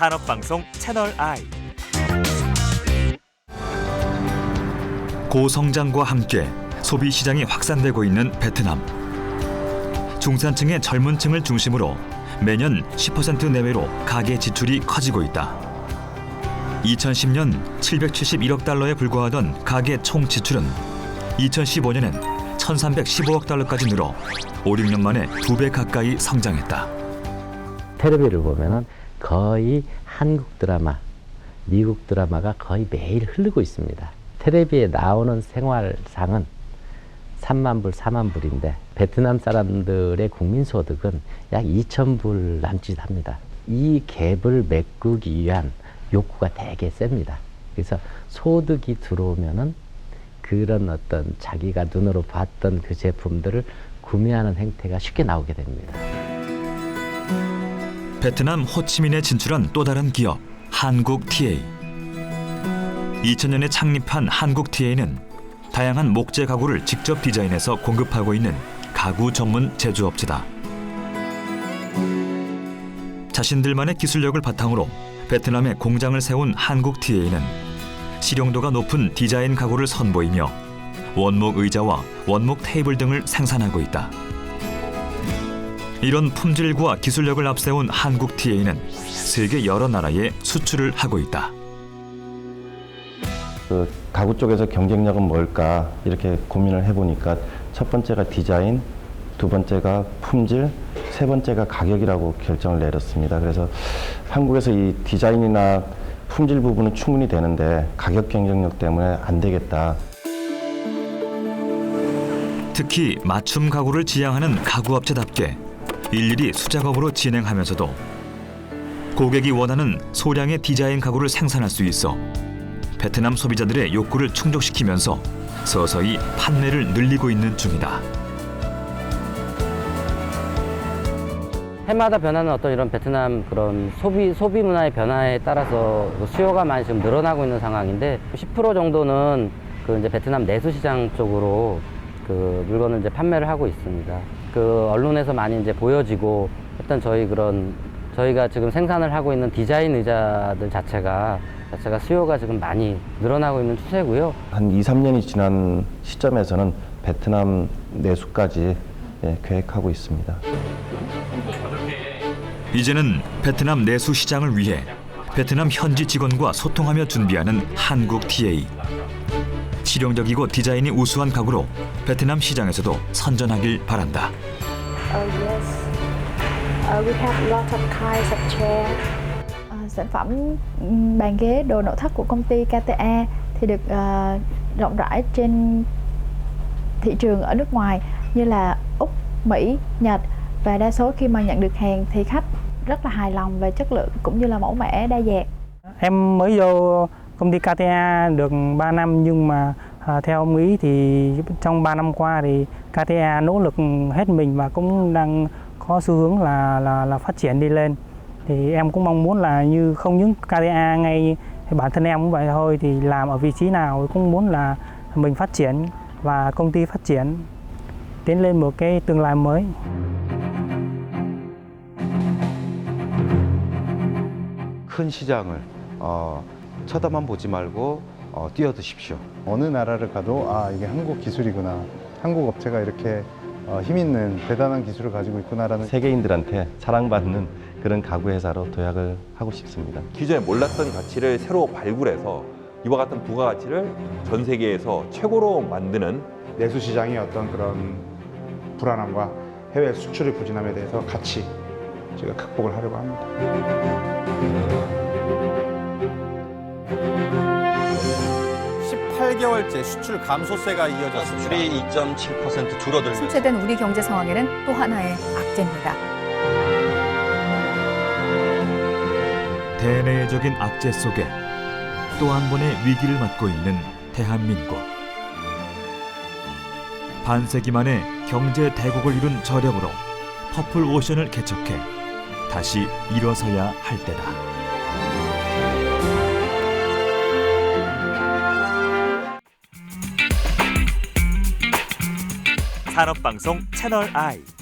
산업방송 채널 I. 고성장과 함께 소비 시장이 확산되고 있는 베트남. 중산층의 젊은 층을 중심으로 매년 10% 내외로 가계 지출이 커지고 있다. 2010년 771억 달러에 불과하던 가계 총 지출은 2015년엔 1315억 달러까지 늘어 5, 6년 만에 두 배 가까이 성장했다. 텔레비를 보면은 거의 한국 드라마, 미국 드라마가 거의 매일 흐르고 있습니다. 텔레비에 나오는 생활상은 3만 불, 4만 불인데 베트남 사람들의 국민 소득은 약 2천 불 남짓합니다. 이 갭을 메꾸기 위한 욕구가 되게 셉니다. 그래서 소득이 들어오면은 그런 어떤 자기가 눈으로 봤던 그 제품들을 구매하는 행태가 쉽게 나오게 됩니다. 베트남 호치민에 진출한 또 다른 기업 한국 TA. 2000년에 창립한 한국 TA는 다양한 목재 가구를 직접 디자인해서 공급하고 있는 가구 전문 제조업체다. 자신들만의 기술력을 바탕으로 베트남에 공장을 세운 한국 TA는 실용도가 높은 디자인 가구를 선보이며 원목 의자와 원목 테이블 등을 생산하고 있다. 이런 품질과 기술력을 앞세운 한국 TA는 세계 여러 나라에 수출을 하고 있다. 그 가구 쪽에서 경쟁력은 뭘까 이렇게 고민을 해보니까 첫 번째가 디자인, 두 번째가 품질, 세 번째가 가격이라고 결정을 내렸습니다. 그래서 한국에서 이 디자인이나 품질 부분은 충분히 되는데 가격 경쟁력 때문에 안 되겠다. 특히 맞춤 가구를 지향하는 가구업체답게 일일이 수작업으로 진행하면서도 고객이 원하는 소량의 디자인 가구를 생산할 수 있어 베트남 소비자들의 욕구를 충족시키면서 서서히 판매를 늘리고 있는 중이다. 해마다 변하는 어떤 이런 베트남 그런 소비 소비 문화의 변화에 따라서 그 수요가 많이 지금 늘어나고 있는 상황인데 10% 정도는 그 이제 베트남 내수 시장 쪽으로 그 물건을 이제 판매를 하고 있습니다. 그 언론에서 많이 이제 보여지고 일단 저희 그런 저희가 지금 생산을 하고 있는 디자인 의자들 자체가 자체가 수요가 지금 많이 늘어나고 있는 추세고요. 한 2, 3년이 지난 시점에서는 베트남 내수까지 예, 계획하고 있습니다. 이제는 베트남 내수 시장을 위해 베트남 현지 직원과 소통하며 준비하는 한국 TA. 실용적이고 디자인이 우수한 가구로 베트남 시장에서도 선전하길 바란다. Oh yes. Uh, we have lots of kinds of chair. Ờ, sản phẩm ừm, bàn ghế đồ nội thất của công ty KTA thì được ờ, rộng rãi trên thị trường ở nước ngoài như là Úc, Mỹ, Nhật và đa số khi mà nhận được hàng thì khách rất là hài lòng về chất lượng cũng như là mẫu mã đa dạng. Em mới vô công ty KTA được 3 năm nhưng mà à, theo ông ý thì trong 3 năm qua thì KTA nỗ lực hết mình và cũng đang có xu hướng là là là phát triển đi lên. Thì em cũng mong muốn là như không những KTA ngay thì bản thân em cũng vậy thôi thì làm ở vị trí nào cũng muốn là mình phát triển và công ty phát triển tiến lên một cái tương lai mới. 큰 시장을 어, 쳐다만 보지 말고 어, 뛰어드십시오. 어느 나라를 가도 아 이게 한국 기술이구나 한국 업체가 이렇게 어, 힘 있는 대단한 기술을 가지고 있구나라는 세계인들한테 사랑받는 그런 가구 회사로 도약을 하고 싶습니다. 기존에 몰랐던 가치를 새로 발굴해서 이와 같은 부가가치를 전 세계에서 최고로 만드는 내수 시장의 어떤 그런 불안함과 해외 수출의 부진함에 대해서 같이 제가 극복을 하려고 합니다. 18개월째 수출 감소세가 이어졌습니다. 수출이 2.7% 줄어들면서 침체된 우리 경제 상황에는 또 하나의 악재입니다. 대내적인 악재 속에 또 한 번의 위기를 맞고 있는 대한민국. 반세기 만에 경제 대국을 이룬 저력으로 퍼플 오션을 개척해 다시 일어서야 할 때다. 산업방송 채널 I.